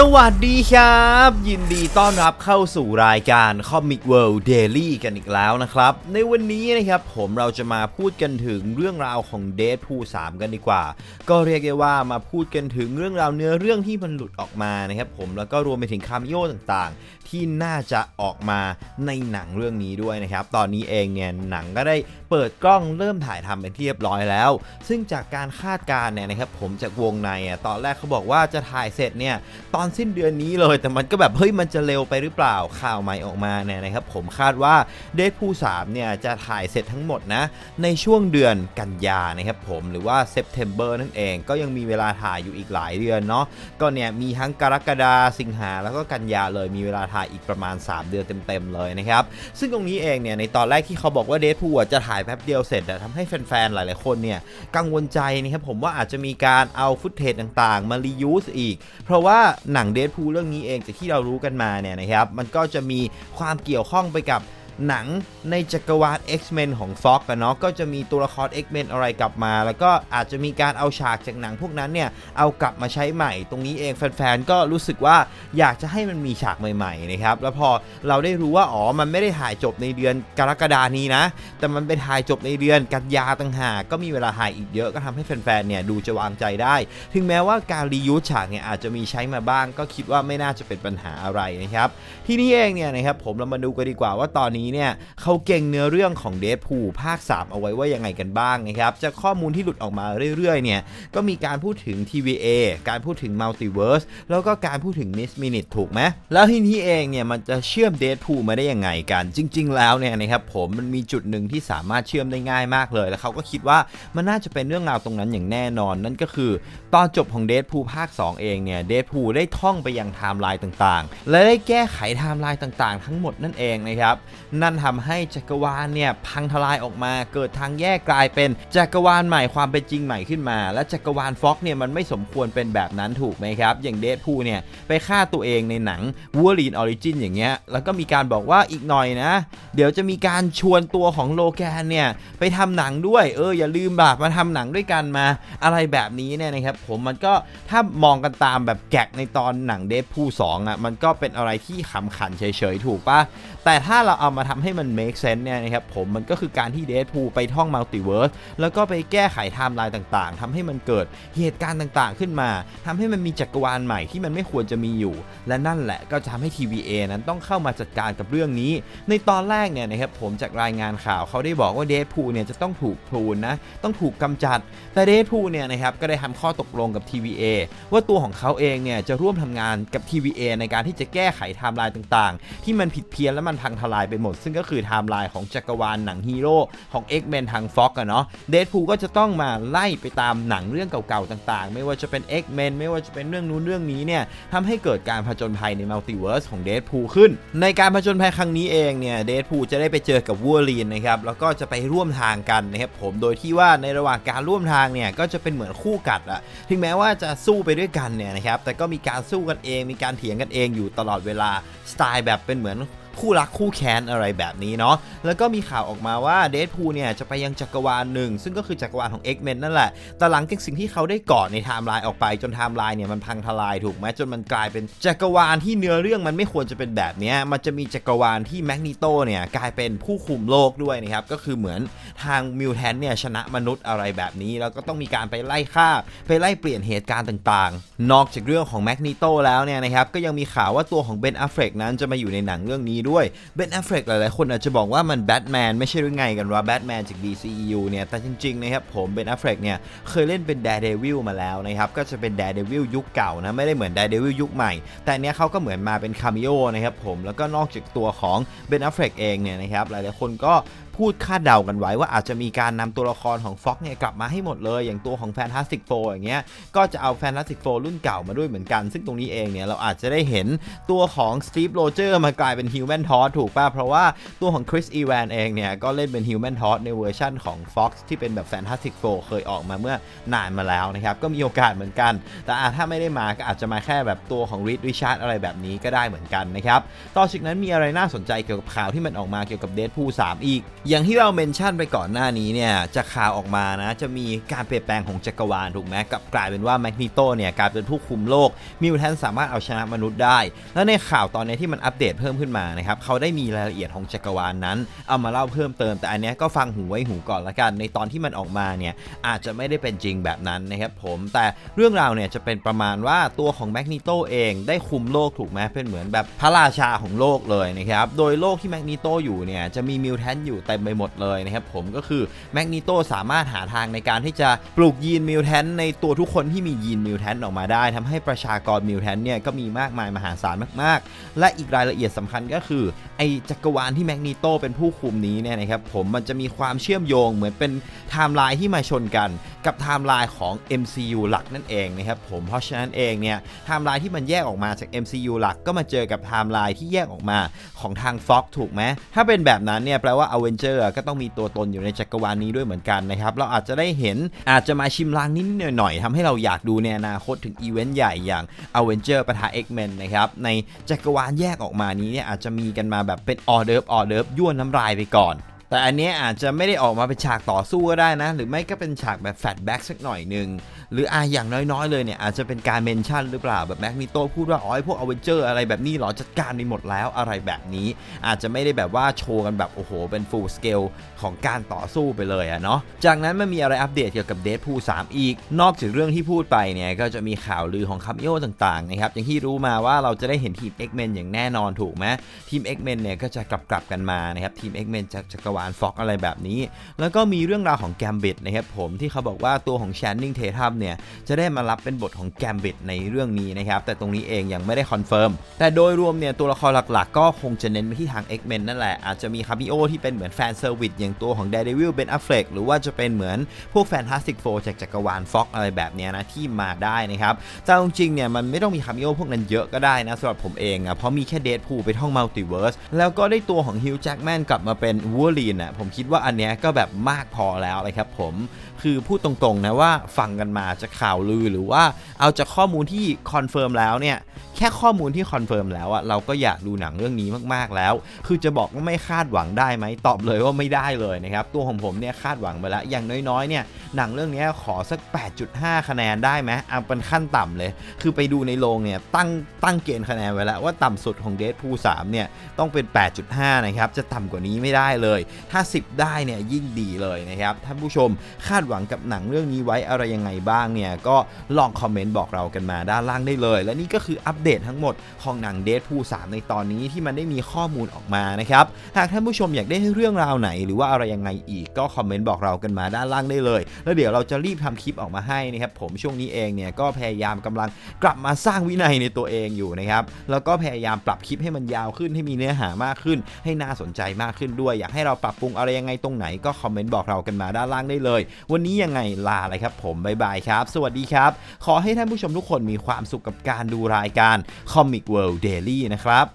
สวัสดีครับ ยินดีต้อนรับเข้าสู่รายการ Comic World Daily กันอีกแล้วนะครับ ในวันนี้นะครับผมเราจะมาพูดกันถึงเรื่องราวของ Deadpool 3 กันดีกว่า ก็เรียกได้ว่ามาพูดกันถึงเรื่องราวเนื้อเรื่องที่มันหลุดออกมานะครับผมแล้วก็รวมไปถึงคาเมโอต่างๆ ที่น่าจะออกมาในหนังเรื่องนี้ด้วยนะครับ ตอนนี้เองเนี่ยหนังก็ได้เปิดกล้องเริ่มถ่ายทำเป็นที่เรียบร้อยแล้ว ซึ่งจากการคาดการณ์เนี่ยนะครับผมจากวงในตอนแรกเขาบอกว่าจะถ่ายเสร็จเนี่ยตอนสิ้นเดือนนี้เลย แต่มันก็แบบเฮ้ยมันจะเร็วไปหรือเปล่าข่าวใหม่ออกมาเนี่ยนะครับ ผมคาดว่าเด p พู3เนี่ยจะถ่ายเสร็จทั้งหมดนะ ในช่วงเดือนกันยานะครับผมหรือว่าเซปเทมเบอร์นั่นเองก็ยังมีเวลาถ่ายอยู่อีกหลายเดือนเนาะก็เนี่ยมีทั้งกรกฎาสิงหาแล้วก็กันยาเลยมีเวลาถ่ายอีกประมาณ 3 เดือนเต็มๆเลยนะครับซึ่งตรงนี้เองเนี่ยในตอนแรกที่เขาบอกว่าเด p พูจะถ่ายแป๊บเดียวเสร็จอะทำให้แฟนๆหลายๆคนเนี่ยกังวลใจนะครับผมว่าอาจจะมีการเอาฟุตเทจต่างๆ มารียูสอีก เพราะว่าหนังเดดพูเรื่องนี้เองจากที่เรารู้กันมาเนี่ยนะครับมันก็จะมีความเกี่ยวข้องไปกับ หนังในจักรวาล X-Men ของ Fox กันเนาะก็จะมีตัวละคร X-Men อะไรกลับมา แล้วก็อาจจะมีการเอาฉากจากหนังพวกนั้นเนี่ยเอากลับมาใช้ใหม่ ตรงนี้เองแฟนๆก็รู้สึกว่าอยากจะให้มันมีฉากใหม่ๆนะครับแล้วพอเราได้รู้ว่าอ๋อมันไม่ได้ถ่ายจบในเดือนกรกฎานี้นะ แต่มันไปถ่ายจบในเดือนกันยาต่างหากก็มีเวลาถ่ายอีกเยอะก็ทำให้แฟนๆเนี่ยดูจะวางใจได้ ถึงแม้ว่าการรียูฉากเนี่ยอาจจะมีใช้มาบ้าง ก็คิดว่าไม่น่าจะเป็นปัญหาอะไรนะครับที่นี้เองเนี่ยนะครับผมเรามาดูกันดีกว่าว่าตอนนี้เนี่ยเขาเก่งเนื้อเรื่องของเด p พูภาค 3 เอาไว้ว่ายังไงกันบ้างนะครับจากข้อมูลที่หลุดออกมาเรื่อยๆเนี่ยก็มีการพูดถึง TVA การพูดถึง Multiverse แล้วก็การพูดถึง Miss Minute ถูกไหมแล้วทีนี้เองเนี่ยมันจะเชื่อมเด p พูมาได้ยังไงกัน จริง ๆ แล้วเนี่ยนะครับผมมันมีจุดหนึ่งที่สามารถเชื่อมได้ง่ายมากเลย แล้วเขาก็คิดว่ามันน่าจะเป็นเรื่องราวตรงนั้นอย่างแน่นอน นั่นก็คือ ตอนจบของเด p พูภาค 2 เองเนี่ยเด p พูได้ท่องไปยังไทม์ไลน์ต่างๆ และได้แก้ไขไทม์ไลน์ต่างๆ ทั้งหมดนั่นเองนะครับนั่นทำให้จักรวาลเนี่ยพังทลายออกมา เกิดทางแยกกลายเป็นจักรวาลใหม่ความเป็นจริงใหม่ขึ้นมา และจักรวาลฟ็อกเนี่ยมันไม่สมควรเป็นแบบนั้นถูกไหมครับ อย่างเด p พูเนี่ยไปฆ่าตัวเองในหนังวูลีนออริจินอย่างเงี้ยแล้วก็มีการบอกว่าอีกหน่อยนะ เดี๋ยวจะมีการชวนตัวของโลแกนเนี่ยไปทำหนังด้วยเอออย่าลืมแบบมาทำหนังด้วยกันมาอะไรแบบนี้เนี่ยนะครับ ผมมันก็ถ้ามองกันตามแบบแกะในตอนหนังเด p พูสองอะมันก็เป็นอะไรที่ขำขันเฉยๆ ถูกปะแต่ถ้าเราเอามาทำให้มัน make sense เนี่ยนะครับผมมันก็คือการที่เด p พูไปท่องมัลติเวิร์สแล้วก็ไปแก้ไขไทม์ไลน์ต่างๆทำให้มันเกิดเหตุการณ์ต่างๆขึ้นมาทำให้มันมีจักรวาลใหม่ที่มันไม่ควรจะมีอยู่ และนั่นแหละก็จะทำให้ TVA นั้นต้องเข้ามาจัดการกับเรื่องนี้ ในตอนแรกเนี่ยนะครับผมจากรายงานข่าวเขาได้บอกว่าเด p พูเนี่ยจะต้องถูกพรูนนะต้องถูกกำจัด แต่เด p พูเนี่ยนะครับก็ได้ทำข้อตกลงกับ TVA ว่าตัวของเขาเองเนี่ยจะร่วมทำงานกับ TVA ในการที่จะแก้ไขไทม์ไลน์ต่างๆ ที่มันผิดเพี้ยนและมันพังทลายไปหมด ซึ่งก็คือไทม์ไลน์ของจักรวาลหนังฮีโร่ของ X-Men ทาง Fox อะเนาะเด p พูก็จะต้องมาไล่ไปตามหนังเรื่องเก่าๆต่างๆ ไม่ว่าจะเป็น X-Men ไม่ว่าจะเป็นเรื่องนู้นเรื่องนี้เนี่ยทำให้เกิดการผจญภัยในมัลติเวิร์สของเด p พูขึ้น ในการผจญภัยครั้งนี้เองเนี่ยเด p พูจะได้ไปเจอกับวัวลีนนะครับแล้วก็จะไปร่วมทางกันนะครับผมโดยที่ว่าในระหว่างการร่วมทางเนี่ยก็จะเป็นเหมือนคู่กัดอะถึงแม้ว่าจะสู้ไปด้วยกันเนี่ยนะครับแต่ก็มีการสู้กันเอง มีการเถียงกันเองอยู่ตลอดเวลาสไตล์แบบเป็นเหมือน คู่รักคู่แค้นอะไรแบบนี้เนาะแล้วก็มีข่าวออกมาว่าเด p พูเนี่ยจะไปยังจักรวาลหนึ่งซึ่งก็คือจักรวาลของ X-Men นั่นแหละแต่หลังจากสิ่งที่เขาได้ก่อในไทม์ไลน์ออกไปจนไทม์ไลน์เนี่ยมันพังทลายถูกไหมจนมันกลายเป็นจักรวาลที่เนื้อเรื่องมันไม่ควรจะเป็นแบบนี้มันจะมีจักรวาลที่แมกนีโตเนี่ยกลายเป็นผู้คุมโลกด้วยนะครับก็คือเหมือนทางมิวแทนเนี่ยชนะมนุษย์อะไรแบบนี้ แล้วก็ต้องมีการไปไล่ฆ่าไปไล่เปลี่ยนเหตุการณ์ต่างๆ นอกจากเรื่องของแมกนีโตแล้วเนี่ยนะครับก็ยังมีข่าวว่าตัวของเบนอัฟเฟกนั้นจะมาอยู่ในหนังเรื่องนี้ด้วยเบนแอฟเฟกหลายๆ คนอาจจะบอกว่ามันแบทแมนไม่ใช่หรือไงกันว่าแบทแมนจาก DCEU เนี่ย แต่จริงๆนะครับผมเบนแอฟเฟกเนี่ยเคยเล่นเป็นแดร์เดวิลมาแล้วนะครับ ก็จะเป็นแดร์เดวิลยุคเก่านะ ไม่ได้เหมือนแดร์เดวิลยุคใหม่ แต่เนี้ยเขาก็เหมือนมาเป็นคาเมโอนะครับผมแล้วก็นอกจากตัวของเบนแอฟเฟกเองเนี่ยนะครับหลายๆคนก็ พูดคาดเดากันไว้ว่าอาจจะมีการนำตัวละครของ Fox เนี่ยกลับมาให้หมดเลย อย่างตัวของ Fantastic Four อย่างเงี้ยก็จะเอา Fantastic Four รุ่นเก่ามาด้วยเหมือนกัน ซึ่งตรงนี้เองเนี่ยเราอาจจะได้เห็นตัวของ Steve Rogers มากลายเป็น Human Torch ถูกป่ะ เพราะว่าตัวของ Chris Evans เองเนี่ยก็เล่นเป็น Human Torch ในเวอร์ชั่นของ Fox ที่เป็นแบบ Fantastic Four เคยออกมาเมื่อนานมาแล้วนะครับก็มีโอกาสเหมือนกัน แต่ถ้าไม่ได้มาก็อาจจะมาแค่แบบตัวของ Reed Richard อะไรแบบนี้ก็ได้เหมือนกันนะครับต่อจากนั้นมีอะไรน่าสนใจเกี่ยวกับข่าวที่มันออกมาเกี่ยวกับ Deadpool 3อีกอย่างที่เราเมนชั่นไปก่อนหน้านี้เนี่ยจะข่าวออกมานะจะมีการเปลี่ยนแปลงของจักรวาลถูกไหมกับกลายเป็นว่าแมกนิโตเนี่ยกลายเป็นผู้คุมโลกมิวแทนสามารถเอาชนะมนุษย์ได้ แล้วในข่าวตอนนี้ที่มันอัปเดตเพิ่มขึ้นมานะครับเขาได้มีรายละเอียดของจักรวาลนั้น เอามาเล่าเพิ่มเติม แต่อันนี้ก็ฟังหูไว้หูก่อนละกัน ในตอนที่มันออกมาเนี่ยอาจจะไม่ได้เป็นจริงแบบนั้นนะครับผมแต่เรื่องราวเนี่ยจะเป็นประมาณว่าตัวของแมกนิโตเองได้คุมโลกถูกไหมเป็นเหมือนแบบพระราชาของโลกเลยนะครับโดยโลกที่แมกนิโตอยู่เนี่ยจะมีมิวแทนอยู่เต็มไปหมดเลยนะครับผมก็คือแมกนิโตสามารถหาทางในการที่จะปลูกยีนมิวแทนในตัวทุกคนที่มียีนมิวแทนออกมาได้ทำให้ประชากรมิวแทนเนี่ยก็มีมากมายมหาศาลมากๆ และอีกรายละเอียดสำคัญก็คือไอจักรวาลที่แมกนีโตเป็นผู้คุมนี้เนี่ยนะครับผมมันจะมีความเชื่อมโยงเหมือนเป็นไทม์ไลน์ที่มาชนกัน กับไทม์ไลน์ของ MCU หลักนั่นเองนะครับผมเพราะฉะนั้นเองเนี่ยไทม์ไลน์ที่มันแยกออกมาจาก MCU หลักก็มาเจอกับไทม์ไลน์ที่แยกออกมาของทาง Fox ถูกไหมถ้าเป็นแบบนั้นเนี่ยแปลว่า Avenger ก็ต้องมีตัวตนอยู่ในจักรวาลนี้ด้วยเหมือนกันนะครับเราอาจจะได้เห็นอาจจะมาชิมลางนิดหน่อยๆทำให้เราอยากดูในอนาคตถึงอีเวนต์ใหญ่อย่าง Avenger ปะทะ X-Men นะครับในจักรวาลแยกออกมานี้เนี่ยอาจจะมีกันมาแบบเป็นออเดิร์ฟออเดิร์ฟยั่วน้ำลายไปก่อน แต่อันนี้อาจจะไม่ได้ออกมาเป็นฉากต่อสู้ก็ได้นะ หรือไม่ก็เป็นฉากแบบแฟลชแบ็กสักหน่อยหนึ่งหรืออาอย่างน้อยๆเลยเนี่ยอาจจะเป็นการเมนชั่นหรือเปล่าแบบแม็กนิโตพูดว่าอ๋อพวกอเวนเจอร์อะไรแบบนี้หรอจัดการไปหมดแล้วอะไรแบบนี้ อาจจะไม่ได้แบบว่าโชว์กันแบบโอ้โห เป็นฟูลสเกลของการต่อสู้ไปเลยอะเนาะจากนั้นมันมีอะไรอัปเดตเกี่ยวกับเด p พู3อีก นอกจากเรื่องที่พูดไปเนี่ยก็จะมีข่าวลือของคามิโอต่างๆนะครับอย่างที่รู้มาว่าเราจะได้เห็นทีม X-Men อย่างแน่นอนถูกไหมทีม X-Men เนี่ยก็จะกลับกลับกันมานะครับทีม X-Men จากจักรวาลฟ็อกอะไรแบบนี้ แล้วก็มีเรื่องราวของแกมบิดนะครับผมที่เขาบอกว่าตัวของแชนนิงเททัมเนี่ยจะได้มารับเป็นบทของแกมบิดในเรื่องนี้นะครับแต่ตรงนี้เองยังไม่ได้คอนเฟิร์มแต่โดยรวมเนี่ยตัวละครหลักๆ ก็คงจะเน้นไปที่ทาง X-Men นั่นแหละ อาจจะมีคามิโอที่เป็นเหมือนแฟนเซอร์วิสอย่างตัวของ Daredevil Ben Affleck หรือว่าจะเป็นเหมือนพวก Fantastic Four จากจักรวาล Fox อะไรแบบนี้นะที่มาได้นะครับแต่เอาจริงๆเนี่ยมันไม่ต้องมีคามิโอพวกนั้นเยอะก็ได้นะสำหรับผมเองอะเพราะมีแค่เด p พูไปท่องมัลติเวิร์สแล้วก็ได้ตัวของฮิวจ์แจ็กแมนกลับมาเป็นวูลีนอะผมคิดว่าอันเนี้ยก็แบบมากพอแล้วเลยครับผมคือพูดตรงๆนะว่าฟังกันมาจากข่าวลือหรือว่าเอาจากข้อมูลที่คอนเฟิร์มแล้วเนี่ยแค่ข้อมูลที่คอนเฟิร์มแล้วอะเราก็อยากดูหนังเรื่องนี้มากๆแล้ว คือจะบอกว่าไม่คาดหวังได้ไหมตอบเลยว่าไม่ได้เลยนะครับตัวของผมเนี่ยคาดหวังไปแล้วอย่างน้อยๆเนี่ยหนังเรื่องนี้ขอสัก 8.5 คะแนนได้ไหมเอาเป็นขั้นต่ำเลย คือไปดูในโรงเนี่ยตั้งตั้งเกณฑ์คะแนนไว้แล้วว่าต่ำสุดของเด p พู3เนี่ยต้องเป็น 8.5 นะครับจะต่ำกว่านี้ไม่ได้เลยถ้า 10 ได้เนี่ยยิ่งดีเลยนะครับท่านผู้ชมคาดหวังกับหนังเรื่องนี้ไว้อะไรยังไงบ้างเนี่ยก็ลองคอมเมนต์บอกเรากันมาด้านล่างได้เลย และนี่ก็คืออัปเดตทั้งหมดของหนังเด p พู3ในตอนนี้ที่มันได้มีข้อมูลออกมานะครับหากท่านผู้ชมอยากได้เรื่องราวไหน หรือว่าอะไรยังไงอีกก็คอมเมนต์บอกเรากันมาด้านล่างได้เลย แล้วเดี๋ยวเราจะรีบทำคลิปออกมาให้นะครับผมช่วงนี้เองเนี่ยก็พยายามกำลังกลับมาสร้างวินัยในตัวเองอยู่นะครับแล้วก็พยายามปรับคลิปให้มันยาวขึ้นให้มีเนื้อหามากขึ้น ให้น่าสนใจมากขึ้นด้วย อยากให้เราปรับปรุงอะไรยังไงตรงไหนก็คอมเมนต์บอกเรากันมาด้านล่างได้เลย วันนี้ยังไงลาเลยครับผมบ๊ายบายครับ สวัสดีครับ ขอให้ท่านผู้ชมทุกคนมีความสุขกับการดูรายการ Comic World Daily นะครับ